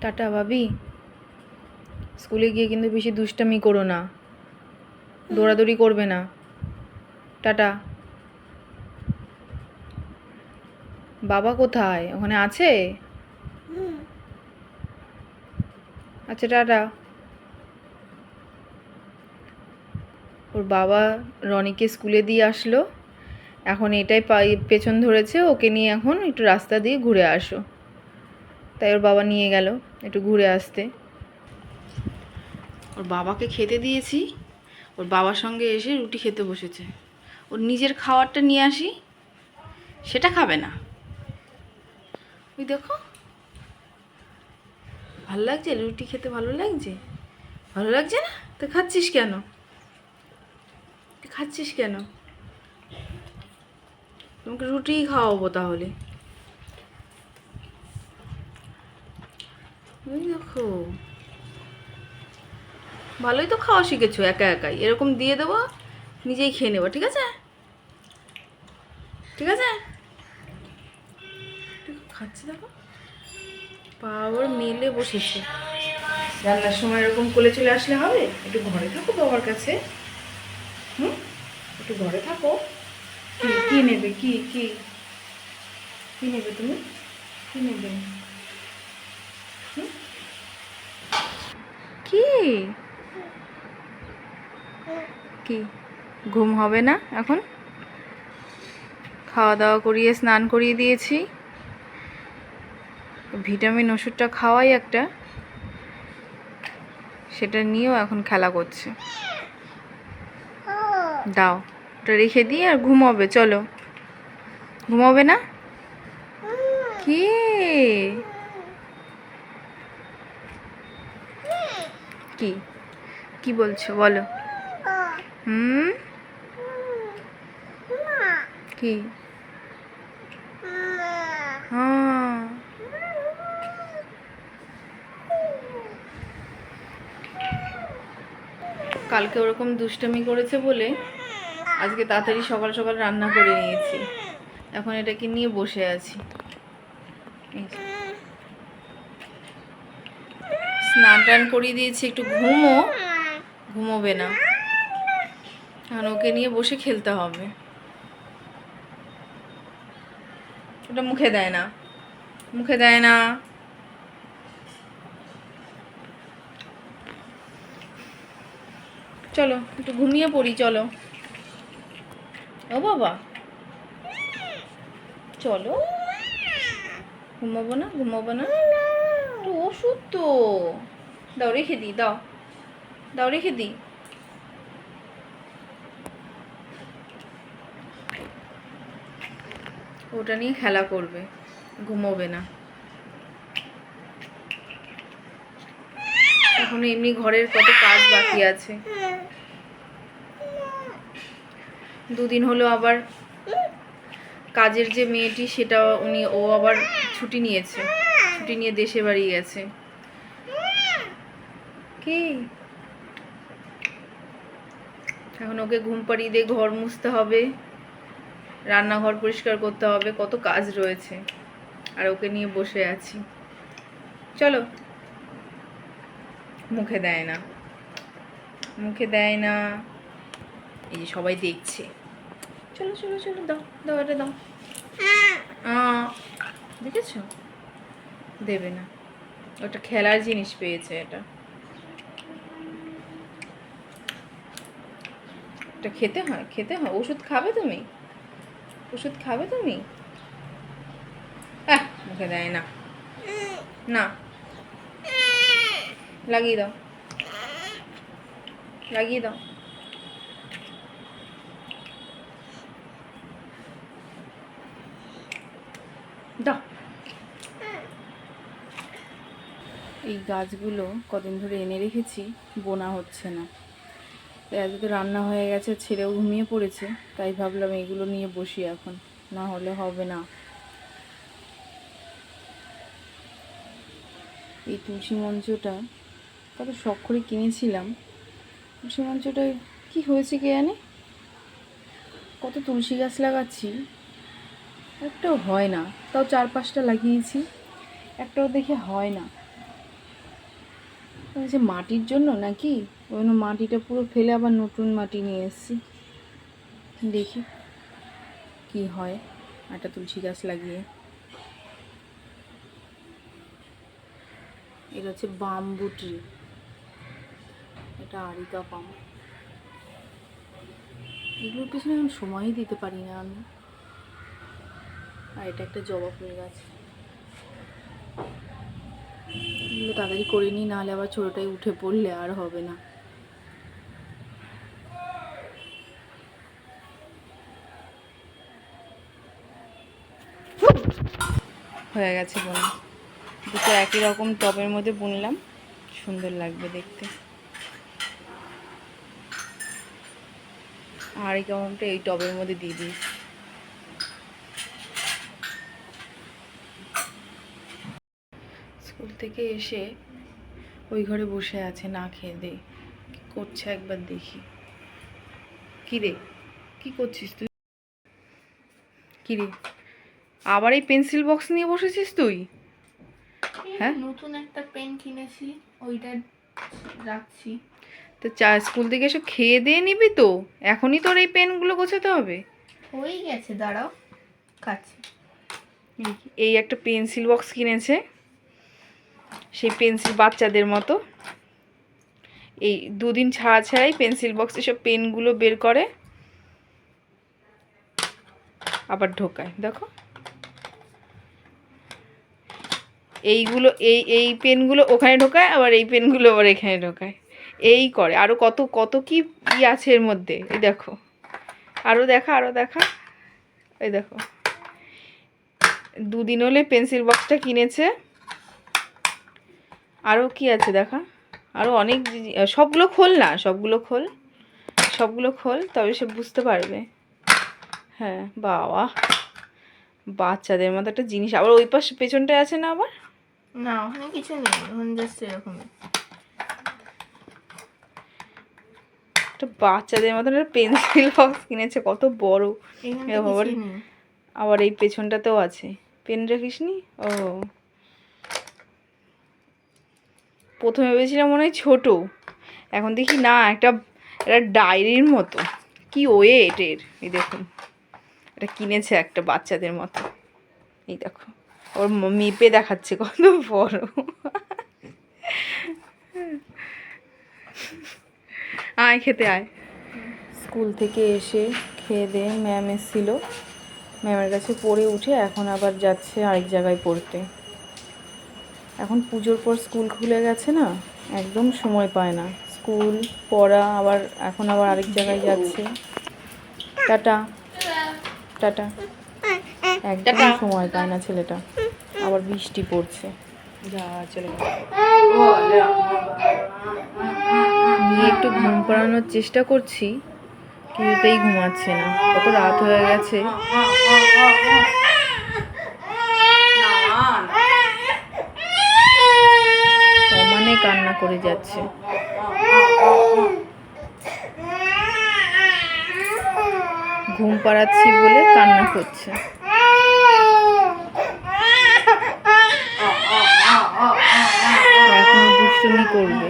Tata ভাবি। স্কুলে গিয়ে কিন্তু বেশি দুষ্টামি করো না। দৌড়াদৌড়ি করবে না। টাটা। বাবা কোথায়? ওখানে আছে? আচ্ছা টাটা। ওর বাবা রনিকে স্কুলে দিয়ে আসলো। এখন এটাই পেছন ধরেছে। ওকে নিয়ে এখন একটু রাস্তা দিয়ে ঘুরে আসো। তাই ওর বাবা নিয়ে গেল একটু ঘুরে আসতে। ওর বাবাকে খেতে দিয়েছি। ওর বাবার সঙ্গে এসে রুটি খেতে বসেছে। ওর নিজের খাবারটা নিয়ে আসি, সেটা খাবে না। ওই দেখো। ভালো লাগছে? রুটি খেতে ভালো লাগছে? ভালো লাগছে না? তো খাচ্ছিস কেন? খাচ্ছিস কেন? তোমাকে রুটিই খাওয়াবো তাহলে। দেখো। ভালোই তো খাওয়া শিখেছো, একা একাই। এরকম দিয়ে দেবো, নিজেই খেয়ে নেব, ঠিক আছে? ঠিক আছে? খাচ্ছে দেখো। পাওয়ার মেলে বসেছে। রান্নার সময় এরকম কোলে চলে আসলে হবে? একটু ঘরে থাকো বাবার কাছে। হুম? একটু ঘরে থাকো। কি নেবে? কি কি? কি নেবে তুমি? কি নেবে হুম? কি? কি? ঘুম হবে না এখন? খাওয়া দাওয়া করিয়ে, স্নান করিয়ে দিয়েছি। ভিটামিন ওষুধটা খাওয়াই একটা। সেটা নিয়েও এখন খেলা করছে। দাও, ওটা রেখে দিয়ে আর ঘুমাবে, চলো। ঘুমাবে না? কি? কি? কি বলছো? বলো। হুম? কি? হ্যাঁ। কালকে ওরকম দুষ্টামি করেছে বলে আজকে তাড়াতাড়ি সকাল সকাল রান্না করে নিয়েছি। এখন এটাকে নিয়ে বসে আছি এই যে। স্নান টান করিয়ে দিয়েছি, একটু ঘুমো। ঘুমোবে না। এখন ওকে নিয়ে বসে খেলতে হবে। ওটা মুখে দেয় না। মুখে দেয় না। চলো, একটু ঘুমিয়ে পড়ি, চলো। ও বাবা। চলো। ঘুমাবো না ঘুমাবো না। ওষুধ তো। দাও, রেখে দিই, দাও। দাও, রেখে দিই। ওটা নিয়ে খেলা করবে, ঘুমোবে না। এখন এমনি ঘরের কত কাজ বাকি আছে। দুদিন হলো আবার কাজের যে মেয়েটি, সেটা উনি, ও আবার ছুটি নিয়েছে। ছুটি নিয়ে দেশে বাড়ি গেছে। কি? এখন ওকে ঘুম পাড়িয়ে দিয়ে ঘর মুছতে হবে, রান্নাঘর পরিষ্কার করতে হবে, কত কাজ রয়েছে। আর ওকে নিয়ে বসে আছি। চলো। মুখে দেয় না। মুখে দেয় না। এই যে সবাই দেখছে। চলো চলো চলো, দাও দাও দাও। দেখেছ? দেবে না। ওটা খেলার জিনিস পেয়েছে এটা। এটা খেতে হয় খেতে হয়। ওষুধ খাবে তুমি? ওষুধ খাবে তুমি? মুখে দেয় না। না। লাগিয়ে দাও। লাগিয়ে দাও। দাও। এই গাছগুলো কদিন ধরে এনে রেখেছি, বোনা হচ্ছে না। আজকে তো রান্না হয়ে গেছে ছেলেও ঘুমিয়ে পড়েছে। তাই ভাবলাম এগুলো নিয়ে বসি এখন, না হলে হবে না। এই তুলসী মঞ্চটা, কত শখ করে কিনেছিলাম। তুলসী মঞ্চটায় কি হয়েছে কে জানে? কত তুলসী গাছ লাগাচ্ছি, একটাও হয় না। তাও চার পাঁচটা লাগিয়েছি, একটাও দেখে হয় না। যে মাটির জন্য নাকি ওই জন্য মাটিটা পুরো ফেলে আবার নতুন মাটি নিয়ে এসেছি। দেখি কি হয়। একটা তুলসী গাছ লাগিয়ে। এটা হচ্ছে বাম্বু ট্রি। এটা আরিকা পাম। এগুলোর পিছনে এখন সময়ই দিতে পারি না আমি। আর এটা একটা জবা ফুল গাছ। এগুলো তাড়াতাড়ি করে নিই, নাহলে আবার ছোটোটাই উঠে পড়লে আর হবে না। হয়ে গেছে বোনা দুটো একই রকম টবের মধ্যে বুনলাম। সুন্দর লাগবে দেখতে। আর এই এই টবের মধ্যে দিয়ে দিই স্কুল থেকে এসে ওই ঘরে বসে আছে, না খেয়ে দে। করছে একবার দেখি। কি রে? কি করছিস তুই? কি রে? আবার এই পেন্সিল বক্স নিয়ে বসেছিস তুই? হ্যাঁ? নতুন একটা পেন কিনেছি ওইটা রাখছি। তো চা স্কুল থেকে এসে খেয়ে দিয়ে নিবি তো? এখনই তোর এই পেনগুলো গোছাতে হবে। হয়ে গেছে দাঁড়াও খাচ্ছি এই একটা পেন্সিল বক্স কিনেছে সেই পেন্সিল বাচ্চাদের মতো। এই দুদিন ছাড়া ছাড়াই পেন্সিল বক্স এসব পেনগুলো বের করে আবার ঢোকায় দেখো। এইগুলো, এই এই পেনগুলো ওখানে ঢোকায়, আবার এই পেনগুলো আবার এখানে ঢোকায়। এই করে। আরও কত কত কি ই আছে এর মধ্যে? এই দেখো। আরও দেখা আরও দেখা। এই দেখো। দুদিন হলে পেন্সিল বক্সটা কিনেছে। আরও কি আছে দেখা? আরও অনেক সবগুলো খোল না, সবগুলো খোল। সবগুলো খোল, তবে সে বুঝতে পারবে। হ্যাঁ বাবা। বাচ্চাদের মতো একটা জিনিস। আবার ওই পাশে পেছনটায় আছে না আবার? না ওখানে কিছু নেই ওখানে জাস্ট এরকমই। একটা বাচ্চাদের মতন একটা পেন্সিল বক্স কিনেছে কত বড়। আবার আবার এই পেছনটাতেও আছে। পেন রাখিসনি ও। প্রথমে ভেবেছিলাম মনে হয় ছোটো। এখন দেখি না একটা একটা ডায়েরির মতো। কি ওয়েট এর এই দেখুন। এটা কিনেছে একটা বাচ্চাদের মতো। এই দেখো। ওর মেপে দেখাচ্ছে কত বড়। আয় খেতে আয়। স্কুল থেকে এসে খেয়ে দিয়ে ম্যাম এসেছিল। ম্যামের কাছে পড়ে উঠে এখন আবার যাচ্ছে আরেক জায়গায় পড়তে। এখন পুজোর পর স্কুল খুলে গেছে না একদম সময় পায় না। স্কুল পড়া আবার এখন আবার আরেক জায়গায় যাচ্ছে। টাটা। টাটা। একদম সময় পায় না ছেলেটা। আবার বৃষ্টি পড়ছে। নিয়ে একটু ঘুম পাড়ানোর চেষ্টা করছি, কিছুতেই ঘুমাচ্ছে না। কত রাত হয়ে গেছে। সমানে কান্না করে যাচ্ছে। ঘুম পাড়াচ্ছি বলে কান্না করছে। দুষ্টুমি করবে।